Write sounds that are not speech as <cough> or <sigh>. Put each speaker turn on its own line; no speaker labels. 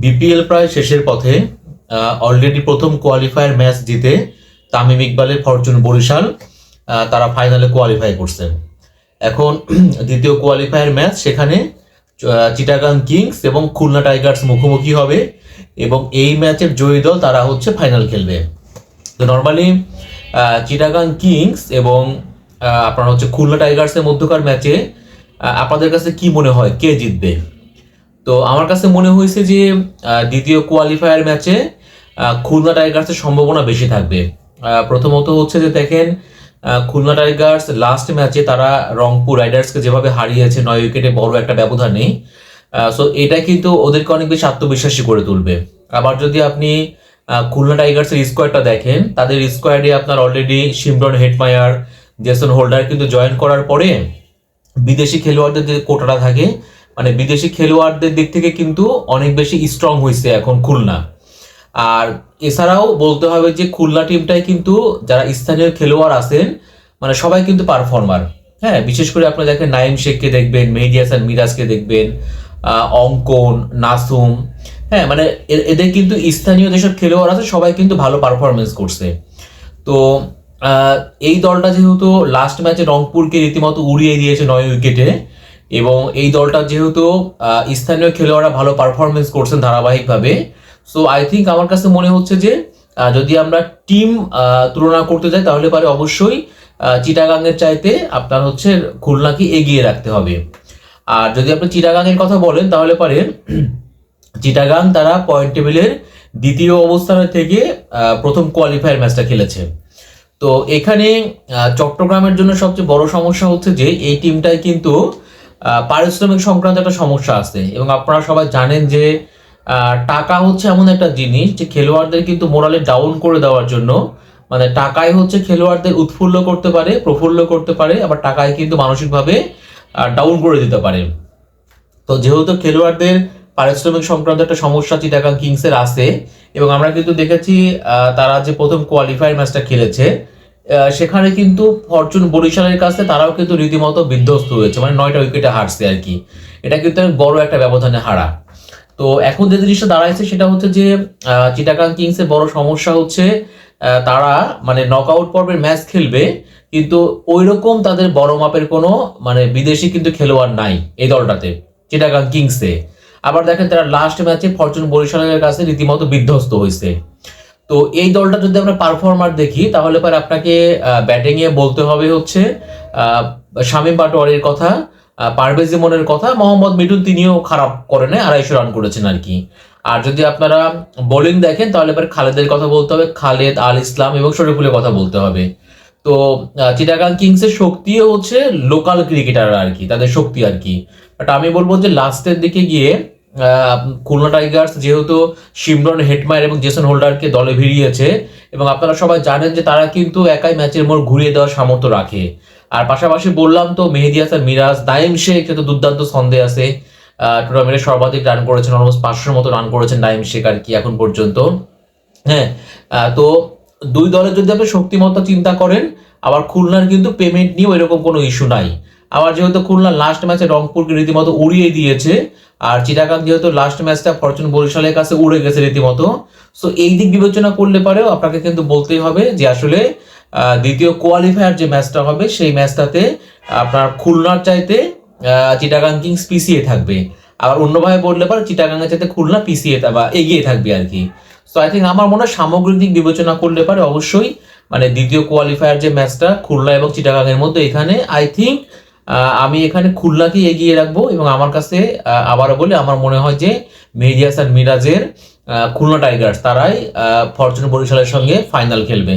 BPL প্রায় শেষের পথে অলরেডি প্রথম কোয়ালিফায়ার ম্যাচ জিতে তামিম ইকবালের ফরচুন বরিশাল তারা ফাইনালে কোয়ালিফাই করছে। এখন <clears throat> দ্বিতীয় কোয়ালিফায়ার ম্যাচ সেখানে চিটাগাং কিংস এবং খুলনা টাইগার্স মুখোমুখি হবে এবং এই ম্যাচের জয়ী দল তারা হচ্ছে ফাইনাল খেলবে। তো নর্মালি চিটাগাং কিংস এবং আপনার হচ্ছে খুলনা টাইগার্সের মধ্যকার ম্যাচে আপনাদের কাছে কি মনে হয়? কে জিতবে? তো আমার কাছে মনে হয়েছে যে দ্বিতীয় কোয়ালিফায়ার ম্যাচে খুলনা টাইগার্সের সম্ভাবনা বেশি থাকবে। প্রথমত হচ্ছে যে দেখেন খুলনা টাইগার্স লাস্ট ম্যাচে তারা রংপুর রাইডার্সকে যেভাবে হারিয়েছে, নয় উইকেটে বড় একটা ব্যবধান নেই। সো এটা কিন্তু ওদেরকে অনেক বেশি আত্মবিশ্বাসী করে তুলবে। আবার যদি আপনি খুলনা টাইগার্সের স্কোয়াডটা দেখেন, তাদের স্কোয়াডে আপনার already Shimron Hetmyer Jason Holder কিন্তু জয়েন করার পরে বিদেশি খেলোয়াড়দের যে কোটাটা থাকে মানে বিদেশি খেলোয়াড়দের দিক থেকে কিন্তু অনেক বেশি স্ট্রং হয়েছে এখন খুলনা। আর এছাড়াও বলতে হবে যে খুলনা টিমটাই কিন্তু যারা স্থানীয় খেলোয়াড় আছেন মানে সবাই কিন্তু পারফর্মার হ্যাঁ বিশেষ করে আপনি দেখেন নাইম শেখকে দেখবেন, মেহেদি হাসান মিরাজকে দেখবেন অঙ্কন, নাসুম। হ্যাঁ মানে এদের কিন্তু স্থানীয় যেসব খেলোয়াড় আছে, সবাই কিন্তু ভালো পারফরমেন্স করছে। তো এই দলটা যেহেতু লাস্ট ম্যাচে রংপুরকে রীতিমতো উড়িয়ে দিয়েছে নয় উইকেটে এবং এই দলটা যেহেতু স্থানীয় খেলোয়াড়রা ভালো পারফরমেন্স করছেন ধারাবাহিকভাবে সো আই থিঙ্ক আমার কাছে মনে হচ্ছে যে যদি আমরা টিম তুলনা করতে যাই তাহলে পারে অবশ্যই চিটাগাংয়ের চাইতে আপনার হচ্ছে খুলনাকে এগিয়ে রাখতে হবে। আর যদি আপনি চিটাগাংয়ের কথা বলেন তাহলে পারে <clears throat> চিটাগাং তারা পয়েন্ট টেবিলের দ্বিতীয় অবস্থানে থেকে প্রথম কোয়ালিফায়ার ম্যাচটা খেলেছে। তো এখানে চট্টগ্রামের জন্য সবচেয়ে বড় সমস্যা হচ্ছে যে, এই টিমটায় কিন্তু পারিশ্রমিক সংক্রান্ত একটা সমস্যা আছে এবং আপনারা সবাই জানেন যে টাকা হচ্ছে এমন একটা জিনিস যে খেলোয়াড়দের কিন্তু মোরালে ডাউন করে দেওয়ার জন্য মানে টাকাই হচ্ছে খেলোয়াড়দের উৎফুল্ল করতে পারে, প্রফুল্ল করতে পারে, আবার টাকায় কিন্তু মানসিকভাবে ডাউন করে দিতে পারে। তো যেহেতু খেলোয়াড়দের পারিশ্রমিক সংক্রান্ত একটা সমস্যা চিটাগাং কিংসের আছে, এবং আমরা কিন্তু দেখেছি তারা যে প্রথম কোয়ালিফায়ার ম্যাচটা খেলেছে সেখানে কিন্তু ফরচুন বরিশালের কাছে তারাও কিন্তু রীতিমতো বিধ্বস্ত হয়েছে। মানে নয়টা উইকেটে হারছে আর কি। এটা কিন্তু বড় একটা ব্যবধানে হারা। তো এখন যে জিনিসটা দাঁড়াইছে সেটা হচ্ছে যে চিটাগাং কিংসের বড় সমস্যা হচ্ছে তারা মানে নকআউট পর্বের ম্যাচ খেলবে, কিন্তু ওইরকম তাদের বড় মাপের কোনো মানে বিদেশি কিন্তু খেলোয়াড় নাই এই দলটাতে, চিটাগাং কিংসে। আবার দেখেন তারা লাস্ট ম্যাচে ফরচুন বরিশালের কাছে রীতিমতো বিধ্বস্ত হয়েছে। তো এই দলটা যদি আমরা পারফর্মার দেখি তাহলে পরে আপনাকে ব্যাটিং এ বলতে হবে হচ্ছে শামীম পাটোয়ারির কথা পারভেজ ইমনের কথা মোহাম্মদ মিঠুন তিনিও খারাপ করে নাই, আড়াইশো রান করেছেন আর কি। আর যদি আপনারা বোলিং দেখেন তাহলে এবার খালেদের কথা বলতে হবে খালেদ আল ইসলাম এবং শরীফুলের কথা বলতে হবে। তো চিটাগাং কিংসের শক্তিও হচ্ছে লোকাল ক্রিকেটার আর কি তাদের শক্তি আর কি। বাট আমি বলব যে লাস্টের দিকে গিয়ে খুলনা টাইগার্স যেহেতু শিমরন হেটমায়ার এবং জেসন হোল্ডারকে দলে ভিড়িয়েছে এবং আপনারা সবাই জানেন যে তারা কিন্তু একাই ম্যাচের মোড় ঘুরিয়ে দেওয়ার সামর্থ্য রাখে। আর পাশাপাশি বললাম তো, মেহেদি হাসান, মিরাজ নাইম শেখ তো দুর্দান্ত ছন্দে আছে। টুর্নামেন্টে সর্বাধিক রান করেছেন অলমোস্ট পাঁচশোর মতো রান করেছেন নাইম শেখ আর কি এখন পর্যন্ত। হ্যাঁ তো দুই দলের যদি আপনি শক্তিমত্তা চিন্তা করেন, আবার খুলনার কিন্তু পেমেন্ট নিয়েও এরকম কোনো ইস্যু নাই। আবার যেহেতু খুলনা লাস্ট ম্যাচে রংপুরকে রীতিমতো উড়িয়ে দিয়েছে, আর চিটাগাং যেহেতু লাস্ট ম্যাচটা ফরচুন বরিশালের কাছে উড়ে গেছে রীতিমতো সো এই দিক বিবেচনা করলে পারেও আপনাকে কিন্তু বলতেই হবে যে আসলে দ্বিতীয় কোয়ালিফায়ার যে ম্যাচটা হবে, সেই ম্যাচটাতে আপনার খুলনার চাইতে চিটাগাং কিংস পিছিয়ে থাকবে। আবার অন্যভাবে বললে পারে চিটাগাংয়ের চাইতে খুলনা পিছিয়ে বা এগিয়ে থাকবে আর কি। সো আই থিঙ্ক আমার মনে হয় সামগ্রিক দিক বিবেচনা করলে পারে অবশ্যই মানে দ্বিতীয় কোয়ালিফায়ার যে ম্যাচটা খুলনা এবং চিটাগাংয়ের মধ্যে এখানে আই থিঙ্ক আমি এখানে খুলনাকে এগিয়ে রাখব এবং আমার কাছে আবারও বলে, আমার মনে হয় যে মেহেদি আর মিরাজের খুলনা টাইগার্স তারাই ফরচুন বরিশালের সঙ্গে ফাইনাল খেলবে।